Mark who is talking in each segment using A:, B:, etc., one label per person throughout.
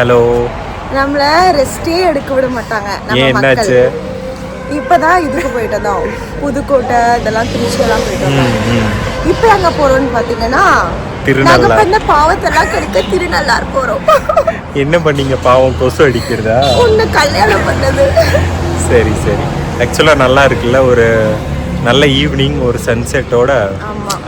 A: Hello.
B: நம்மள ரெஸ்டே எடுக்க விட மாட்டாங்க நம்ம மக்கள். இப்பதான் இதுக்கு போயிட்டு வந்தோம். புதுக்கோட்டை இதெல்லாம் திருச்சி எல்லாம் போயிட்டு வந்தோம். இப்போ எங்க போறோம்னு பாத்தீங்கன்னா
A: திருநள்ளார்.
B: நாங்க பண்ண பாவத்தெல்லாம் கெடுக்க திருநள்ளார் போறோம்.
A: என்ன பண்ணீங்க? பாவம் கொசு அடிக்கிறதா?
B: ஒண்ணு கல்யாணம் பண்ணது.
A: சரி சரி. ஆக்சுவலாக நல்லா இருக்குல்ல ஒரு நல்ல ஈவினிங் ஒரு சன்செட்டோட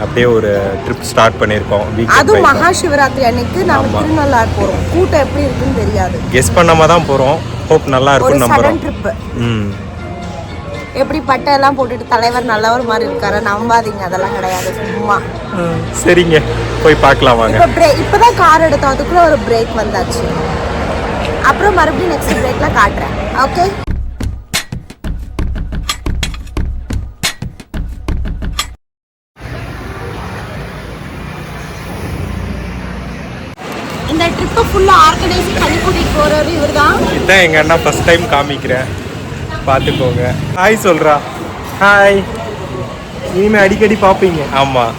A: அப்படியே ஒரு ட்ரிப் ஸ்டார்ட் பண்ணியிருக்கோம்.
B: அதுவும்
A: வீக்கெண்ட்
B: மகா சிவராத்திரி அன்னைக்கு நாம. திருநள்ளார் போறோம். கூட்டம் எப்படி இருக்குன்னு தெரியாது.
A: கெஸ் பண்ணாம தான் போகிறோம் ஹோப் நல்லா
B: ஒரு
A: இருக்கும்னு நம்புறோம்.
B: ட்ரிப்
A: ம்.
B: எப்படி பட்டை எல்லாம் போட்டுட்டு தலைவர் நல்லவர் மாதிரி இருக்காரு நம்பாதீங்க. அதெல்லாம் கிடையாது. சும்மா.
A: சரிங்க. போய் பார்க்கலாம் வாங்க.
B: இப்போதான் கார் எடுத்தோம். அதுக்குள்ள ஒரு பிரேக் வந்தாச்சு. அப்புறம் மறுபடியும் நெக்ஸ்ட் பிரேக்ல காட்டுறேன். ஓகே போகிறவர் இவர் தான்
A: இதான் எங்கள் அண்ணா ஃபர்ஸ்ட் டைம் காமிக்கிறேன் பார்த்துக்கோங்க ஹாய் சொல்கிறா ஹாய் இனிமே அடிக்கடி பார்ப்பீங்க ஆமாம்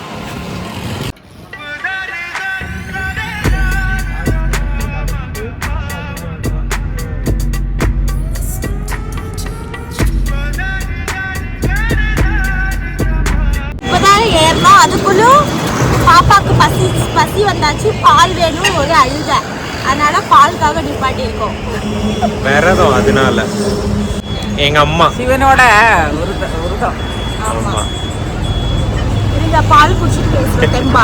B: அதுக்குள்ளும் பாப்பாக்கு பசி பசி வந்தாச்சு. பால் வேணும் ஒரு அழுத அதனால பாலுக்காக நிப்பாட்டி இருக்கோம்
A: விரதம் அதனால. எங்கள் அம்மா.
C: சிவனோட விருதம்
A: ஆமாம்
B: இந்த பால் குடிச்சிட்டு பேசுறோம் தெம்பா.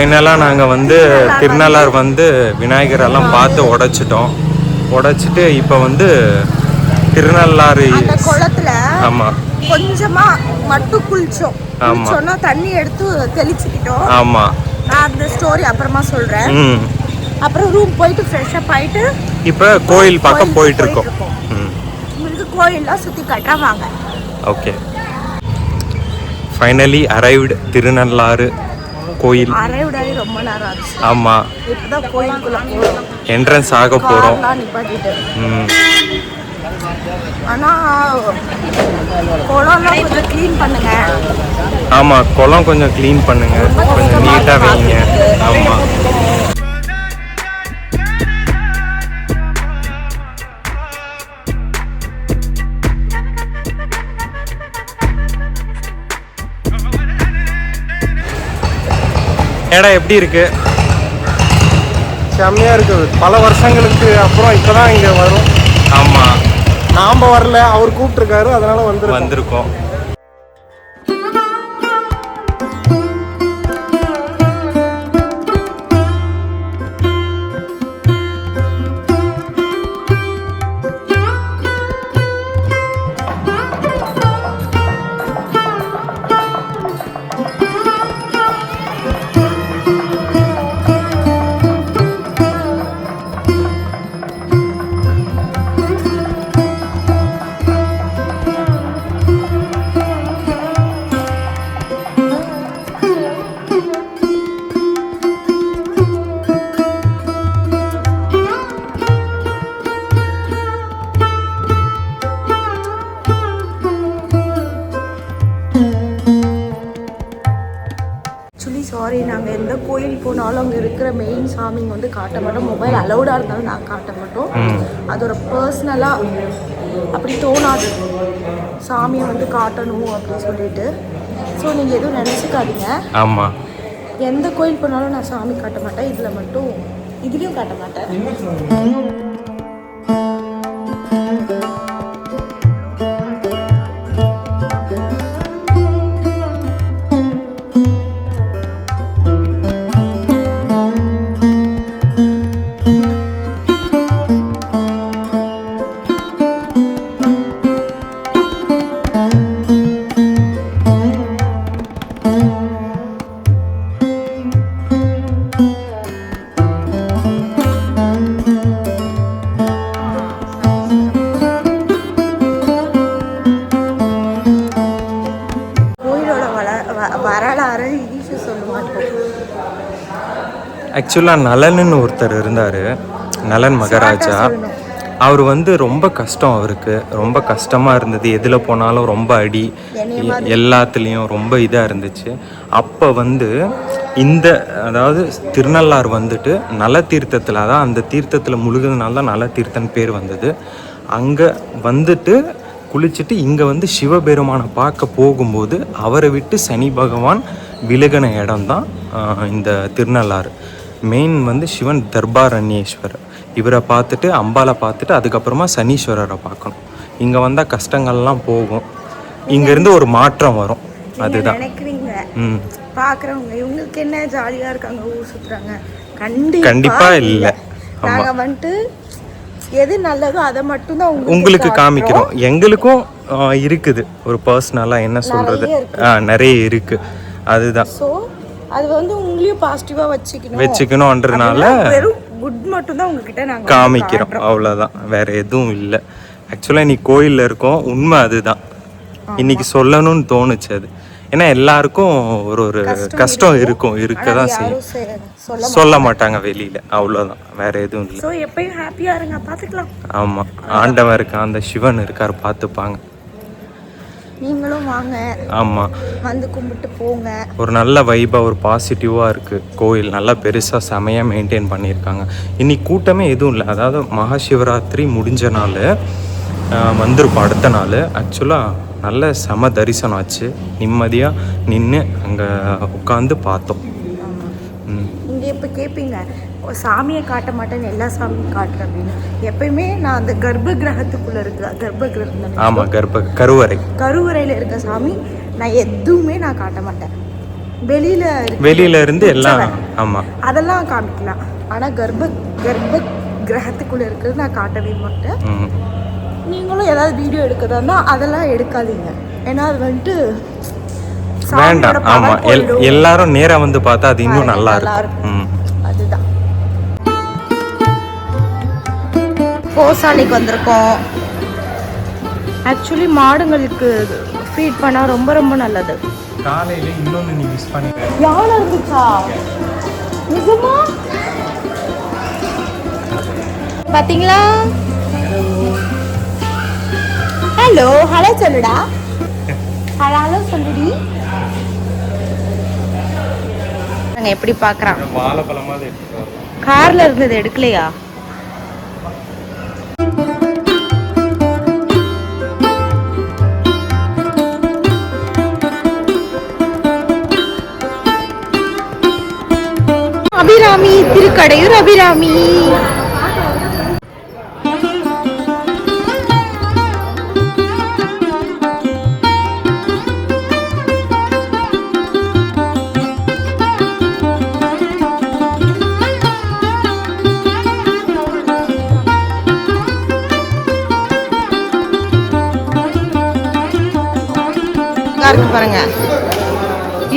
A: ஃபைனலாக நாங்கள் வந்து திருநள்ளார் வந்து விநாயகரெல்லாம் பார்த்து உடைச்சிட்டோம். உடைச்சிட்டு இப்போ வந்து திருநள்ளாறு
B: குளத்துல
A: ஆமாம்
B: கொஞ்சமா மட்டும் குளிச்சோம்.
A: ஆமா.
B: குளிச்சோன்னா தண்ணி எடுத்து தெளிச்சுக்கிட்டோம்.
A: ஆமாம்
B: நான் அந்த ஸ்டோரி அப்புறமா சொல்றேன்.
A: ம்.
B: அப்புறம் ரூம் போயிட்டு ஃப்ரெஷ் அப் ஆயிட்டு
A: இப்போ கோயில் பக்கம் போயிட்டு இருக்கோம்
B: உங்களுக்கு கோயில்லாம் சுத்தி காட்டா வாங்க
A: ஓகே. Finally arrived Thirunallar. கோயில். ஆமாம் என்ட்ரன்ஸ் ஆக போகிறோம் ஆமாம் குளம் கொஞ்சம் க்ளீன் பண்ணுங்க. கொஞ்சம் நீட்டாக வைங்க. ஆமாம் இடம் எப்படி இருக்கு?
D: செம்மையா இருக்குது பல வருஷங்களுக்கு அப்புறம் இப்பதான் இங்க வரும்.
A: ஆமாம்
D: நாம வரல அவர் கூப்பிட்டுருக்காரு அதனால வந்துருக்கோம்.
A: வந்திருக்கோம்.
B: எந்த கோயில் போனாலும் அங்கே இருக்கிற மெயின் சாமிங்க வந்து காட்ட மாட்டோம். மொபைல் அலௌடாக இருந்தாலும் நாங்கள் காட்ட மாட்டோம். அது ஒரு பர்சனலாக அப்படி தோணாது. சாமியை வந்து காட்டணும் அப்படின்னு சொல்லிட்டு. ஸோ நீங்கள் எதுவும் நினச்சிக்காதீங்க.
A: ஆமாம்
B: எந்த கோயில் போனாலும் நான் சாமி காட்ட மாட்டேன். இதில் மட்டும் இதுலேயும் காட்ட மாட்டேன்.
A: ஆக்சுவலாக நலன்னு ஒருத்தர் இருந்தார். நலன் மகாராஜா. அவர் வந்து ரொம்ப கஷ்டம் அவருக்கு. ரொம்ப கஷ்டமாக இருந்தது. எதில் போனாலும் ரொம்ப அடி. எல்லாத்துலேயும் ரொம்ப இதாக இருந்துச்சு. அப்போ வந்து இந்த அதாவது திருநள்ளாறு வந்துட்டு நல தீர்த்தத்தில் அதான் அந்த தீர்த்தத்தில் முழுகிறதுனால தான் நல தீர்த்தன் பேர் வந்தது. அங்கே வந்துட்டு குளிச்சுட்டு இங்கே வந்து சிவபெருமானை பார்க்க போகும்போது அவரை விட்டு சனி பகவான் விலகின இடம்தான் ஆஹ், இந்த திருநள்ளாறு. மெயின் வந்து சிவன் தர்பாரண்யேஸ்வரர் இவரை பார்த்துட்டு அம்பாலை பார்த்துட்டு அதுக்கப்புறமா சனீஸ்வரரை பார்க்கணும். இங்கே வந்தால் கஷ்டங்கள்லாம் போகும். இங்கேருந்து ஒரு மாற்றம் வரும். அதுதான்.
B: நினைக்கிறீங்க.
A: ம்.
B: பாக்குறவங்க இவங்களுக்கு என்ன ஜாலியா இருக்காங்க ஊர் சுத்துறாங்க? கண்டிப்பா
A: கண்டிப்பா இல்ல.
B: நாங்க வந்துட்டு எது நல்லதோ அதை மட்டும் தான்
A: உங்களுக்கு காமிக்கிறோம். எங்களுக்கும் இருக்குது. ஒரு பர்சனலாக என்ன சொல்கிறது நிறைய இருக்குது அதுதான்.
B: ஸோ அது வந்து உங்களையும் பாசிட்டிவா வச்சுக்கணும்.
A: வச்சுக்கணுன்றதுனால
B: அதனால வெறும் குட் மட்டும் தான் உங்ககிட்ட நாங்க
A: காமிக்கிறோம். அவ்வளோதான் வேற எதுவும் இல்லை. ஆக்சுவலாக இன்னைக்கு கோயிலில் இருக்கோம். உண்மை அதுதான். இன்னைக்கு சொல்லணும்னு தோணுச்சு அது. ஏன்னா எல்லாருக்கும் ஒரு ஒரு கஷ்டம் இருக்கும். இருக்க தான் செய்யும்.
B: சொல்ல
A: மாட்டாங்க. வெளியில. அவ்வளோதான் வேற எதுவும் இல்லை.
B: எப்பயும் ஹாப்பியா இருங்க. பாத்துக்கலாம்
A: ஆமாம் ஆண்டவன் இருக்கான். அந்த சிவன் இருக்கார். பார்த்துப்பாங்க.
B: நீங்களும் வாங்க.
A: ஆமாம்
B: வந்து கும்பிட்டு போங்க.
A: ஒரு நல்ல வைபாக ஒரு பாசிட்டிவாக இருக்குது கோயில் நல்லா பெருசாக செமையாக மெயின்டைன் பண்ணியிருக்காங்க. இன்னைக்கு கூட்டமே எதுவும் இல்லை. அதாவது மகா சிவராத்திரி முடிஞ்ச நாள் வந்திருப்போம் அடுத்த நாள். ஆக்சுவலாக நல்ல செம தரிசனம் ஆச்சு. நிம்மதியாக நின்று அங்கே உட்காந்து பார்த்தோம்.
B: இங்க இப்ப கேட்பீங்க "ஓ, சாமியை காட்ட மாட்டேன்னு எல்லா சாமியும் காட்டுறேன் அப்படின்னு. எப்பயுமே நான் அந்த கர்ப்ப கிரகத்துக்குள்ள இருக்க கர்ப்ப கிரகம்
A: ஆமாம் கர்ப்ப கருவறை.
B: கருவறையில இருக்க சாமி நான் எதுவுமே நான் காட்ட மாட்டேன். வெளியில
A: வெளியில இருந்து எல்லாம் ஆமாம்
B: அதெல்லாம் காமிக்கலாம். ஆனா கர்ப்ப கர்ப்ப கிரகத்துக்குள்ள இருக்கிறது நான் காட்டவே மாட்டேன். நீங்களும் ஏதாவது வீடியோ எடுக்கிறதா அதெல்லாம் எடுக்காதீங்க. ஏன்னா அது வந்துட்டு
A: வேண்டாம். ஆமாம். எல்லாரும் நேராக வந்து பார்த்தா அது இன்னும் நல்லா இருக்கும்.
B: கோசாலைக்கு வந்திருக்கோம். ஆக்சுவலி மாடுங்களுக்கு ஃபீட் பண்ணால் ரொம்ப ரொம்ப நல்லது.
A: காலையில் இன்னொன்று நீ மிஸ் பண்ணிட்ட.
B: யானை இருந்துச்சா நிஜமா? பாத்தீங்களா? ஹலோ ஹலோ சொல்லுடா. ஹலோ ஹலோ சொல்லுடி. நாங்கள் எப்படி
A: எடுத்துட்டு வரலாம்
B: கார்ல இருந்தது எடுக்கலையா? கடையூர் அபிராமி. இருக்கு பாருங்க.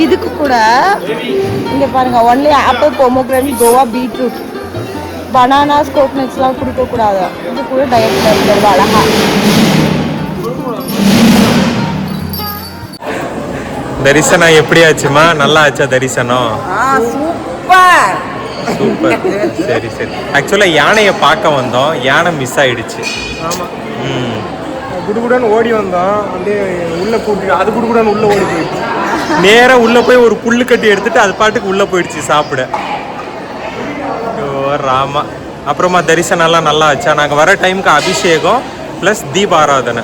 B: இதுக்கு கூட இங்க பாருங்க only apple pomegranate guava beetroot bananas கோகனட்ஸ்லாம் கொடுக்க கூடாது. இது கூட டயட்ல இருக்கிறது அழகா.
A: தரிசனம் எப்படி ஆச்சுமா நல்லா ஆச்சா தரிசனம்?
C: ஆ சூப்பர்.
A: சூப்பர். சரி சரி. ஆக்சுவலாக யானையை பார்க்க வந்தோம். யானை மிஸ் ஆயிடுச்சு.
D: குடுகுடான்னு ஓடி வந்தோம். வந்து உள்ள கூட்டி அது குடுகுடான்னு உள்ள ஓடி போயிடுச்சு.
A: நேரா உள்ளே போய் ஒரு புல்லு கட்டி எடுத்துட்டு அது பாட்டுக்கு உள்ள போயிடுச்சு சாப்பிட. ஓ ராமா. அப்புறமா தரிசனம்லாம் நல்லா ஆச்சா. நாங்கள் வர டைமுக்கு அபிஷேகம் ப்ளஸ் தீபாராதனை.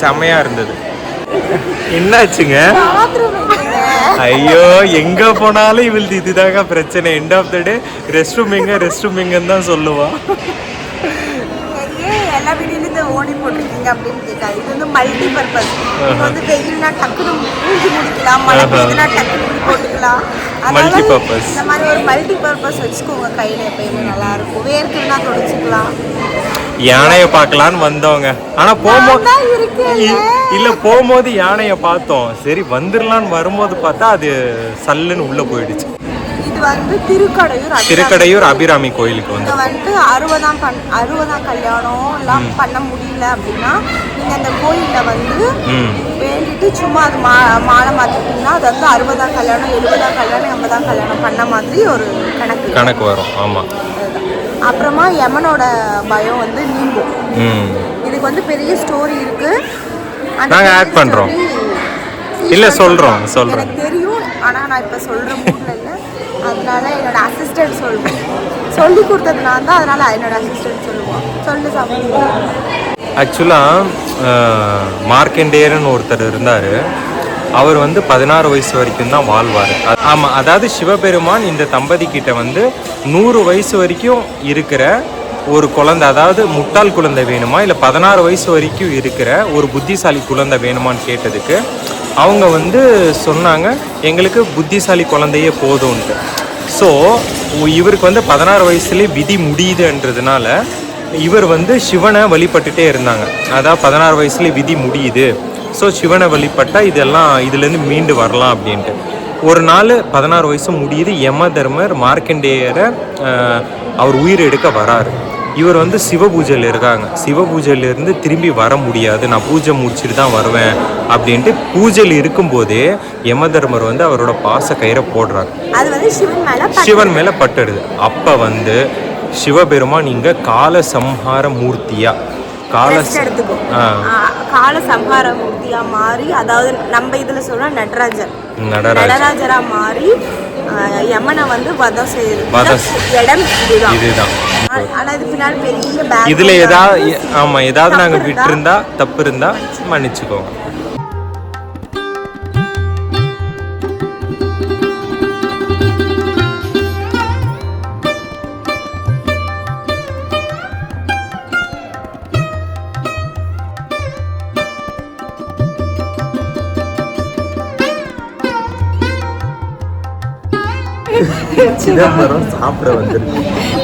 A: செமையா இருந்தது. என்னாச்சுங்க? ஐயோ எங்க போனாலும் இவளுக்கு இதுதாங்க பிரச்சனை. End of the day rest room எங்க ரெஸ்ட் ரூம் எங்கன்னு தான்
B: சொல்லுவான் எல்லா வீடியோலையும் இந்த ஓடி போட்டிருக்கீங்க அப்படின்னு கேட்காது இது வந்து மல்டி பர்பஸ் நீங்க வந்து வெயில்னா டக்குனு மூஞ்சி முடிக்கலாம் மழை பெய்யுதுன்னா டக்குனு போட்டுக்கலாம். அதனால. இந்த மாதிரி ஒரு மல்டி பர்பஸ் வச்சுக்கோங்க கையில எப்பயுமே. நல்லா இருக்கும் வேர்க்குன்னா தொடச்சிக்கலாம்.
A: யானையை பார்க்கலான்னு வந்தவங்க ஆனா போகும்போது இல்ல போகும்போது யானையை பார்த்தோம். சரி வந்துடலான்னு வரும்போது பார்த்தா அது சல்லுன்னு உள்ள போயிடுச்சு.
B: இது வந்து திருக்கடையூர்.
A: திருக்கடையூர் அபிராமி கோயிலுக்கு வந்து
B: வந்து அறுபதாம் பண் அறுபதாம் கல்யாணம் எல்லாம் பண்ண முடியல அப்படின்னா நீங்க அந்த கோயில்ல வந்து வேண்டிட்டு சும்மா அது மா மாலை மாத்திட்டீங்கன்னா அது வந்து அறுபதாம் கல்யாணம் எழுபதாம் கல்யாணம் எண்பதாம் கல்யாணம் பண்ண மாதிரி ஒரு கணக்கு
A: கணக்கு வரும்
B: அதுதான். அப்புறமா யமனோட பயம் வந்து நீங்கும் இதுக்கு வந்து பெரிய ஸ்டோரி இருக்கு
A: நாங்க add பண்றோம். இல்ல, சொல்றோம். சொல்றோம்.
B: எனக்கு தெரியும் ஆனா நான் இப்ப சொல்ற மூட்ல இல்ல அதனால என்னோட அசிஸ்டன்ட் சொல்லி கொடுத்ததுனால தான் அதனால என்னோட அசிஸ்டன்ட் சொல்லுவோம் சொல்லு சாப்பிடுவோம்
A: ஆக்சுவலாக மார்க்கெண்டேயர்னு ஒருத்தர் இருந்தார். அவர் வந்து பதினாறு வயசு வரைக்கும் தான் வாழ்வார் ஆமாம் அதாவது சிவபெருமான் இந்த தம்பதி கிட்ட வந்து நூறு வயசு வரைக்கும் இருக்கிற ஒரு குழந்தை அதாவது முட்டாள் குழந்தை வேணுமா? இல்லை பதினாறு வயசு வரைக்கும் இருக்கிற ஒரு புத்திசாலி குழந்தை வேணுமான்னு கேட்டதுக்கு அவங்க வந்து சொன்னாங்க எங்களுக்கு புத்திசாலி குழந்தையே போதும்ன்ட்டு. ஸோ இவருக்கு வந்து பதினாறு வயசுலேயே விதி முடியுதுன்றதுனால இவர் வந்து சிவனை வழிபட்டுட்டே இருந்தாங்க. அதான் பதினாறு வயசுலேயே விதி முடியுது. ஸோ சிவனை வழிபட்டால் இதெல்லாம் இதுலேருந்து மீண்டு வரலாம் அப்படின்ட்டு. ஒரு நாள் பதினாறு வயசு முடியுது யம தர்மர் மார்க்கண்டேயரை அவர் உயிர் எடுக்க வராரு. இவர் வந்து சிவ பூஜையில் இருக்காங்க. சிவ பூஜையிலேருந்து திரும்பி வர முடியாது. நான் பூஜை முடிச்சுட்டு தான் வருவேன் அப்படின்ட்டு பூஜையில் இருக்கும்போதே யம தர்மர் வந்து அவரோட பாச கயிறை
B: வந்து சிவன் மேல பட்டு-
A: சிவன் மேல பட்டுடுது. அப்ப வந்து சிவபெருமான் இங்க கால சம்ஹார மூர்த்தியா கால
B: கால சம்ஹார மூர்த்தியா மாறி அதாவது நம்ம இதுல சொல்ற நடராஜர்.
A: நடராஜ
B: நடராஜரா மாறி யமனை வந்து வதம் செய்யுது இடம் இதுதான். ஆனா இது பின்னாடி பெரிய
A: இதுல ஏதாவது. ஆமா ஏதாவது நாங்க
B: தப்பு இருந்தா
A: தப்பு இருந்தா மன்னிச்சுக்கோங்க. சிதம்பரம் சாப்பிட வந்திருக்கு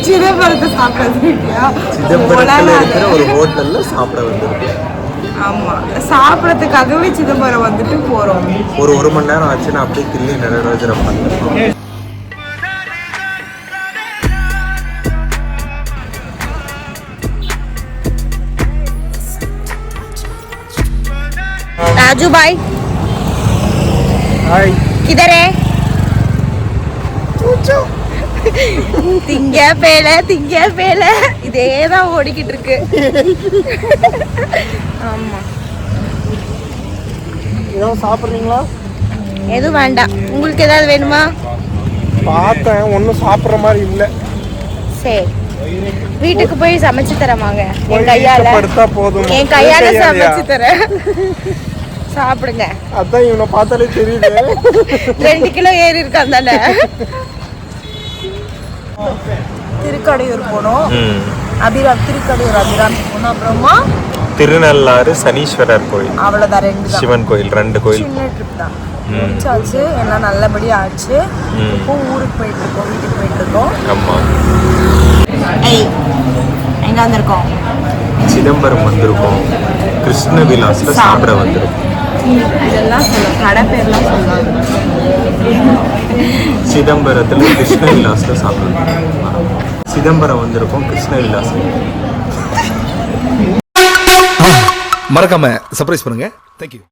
B: சிதம்பரத்தை சாப்பிடுறது இல்லையா?
A: சிதம்பரத்துல இருக்கிற ஒரு ஹோட்டல்ல சாப்பிட வந்திருக்கு
B: ஆமா சாப்பிடறதுக்காகவே சிதம்பரம் வந்துட்டு போறோம்
A: ஒரு ஒரு மணி நேரம் ஆச்சுன்னா அப்படியே கிள்ளி நடராஜரை பார்த்துருக்கோம்
B: राजू भाई
D: ஹாய்
B: किधर है திங்க பேல திங்க பேல. இதே தான் ஓடிக்கிட்டு இருக்கு ஆமா.
D: ஏதாவது சாப்பிட்றீங்களா?
B: எதுவும் வேண்டாம். உங்களுக்கு ஏதாவது வேணுமா?
D: பார்த்தேன். ஒன்றும் சாப்பிட்ற மாதிரி இல்லை.
B: சரி. வீட்டுக்கு போய் சமைச்சு தரமாங்க என் கையால.
D: போதும்.
B: என் கையால? சமைச்சு தரேன். சாப்பிடுங்க.
D: அதான் இவனை பார்த்தாலே தெரியுது.
B: ரெண்டு கிலோ ஏறி இருக்கான் தானே. திருக்கடையூர் போனோம். அபிராம் திருக்கடையூர் அபிராமி போனோம். அப்புறமா
A: திருநள்ளாறு சனீஸ்வரர் கோயில்.
B: அவ்வளோதான் ரெண்டு
A: சிவன் கோயில் ரெண்டு கோயில்.
B: சின்ன ட்ரிப் தான்.
A: ம்.
B: முடிச்சாச்சு. எல்லாம் நல்லபடியா ஆச்சு. இப்போ ஊருக்கு போயிட்டு இருக்கோம் வீட்டுக்கு போயிட்டு இருக்கோம்.
A: ஆமா.
B: ஏய் எங்க வந்திருக்கோம்?
A: சிதம்பரம் வந்திருக்கோம். கிருஷ்ண விலாஸ்ல சாப்பிட வந்திருக்கோம்.
B: இதெல்லாம் சொல்ல கடை பேர்லாம் சொல்லாது.
A: சிதம்பரத்துல கிருஷ்ண விலாஸ்ல சாப்பிடுவோம் சிதம்பரம் வந்திருக்கோம் கிருஷ்ண விலாஸ்ல
E: மறக்காம சர்ப்ரைஸ் பண்ணுங்க. தேங்க்யூ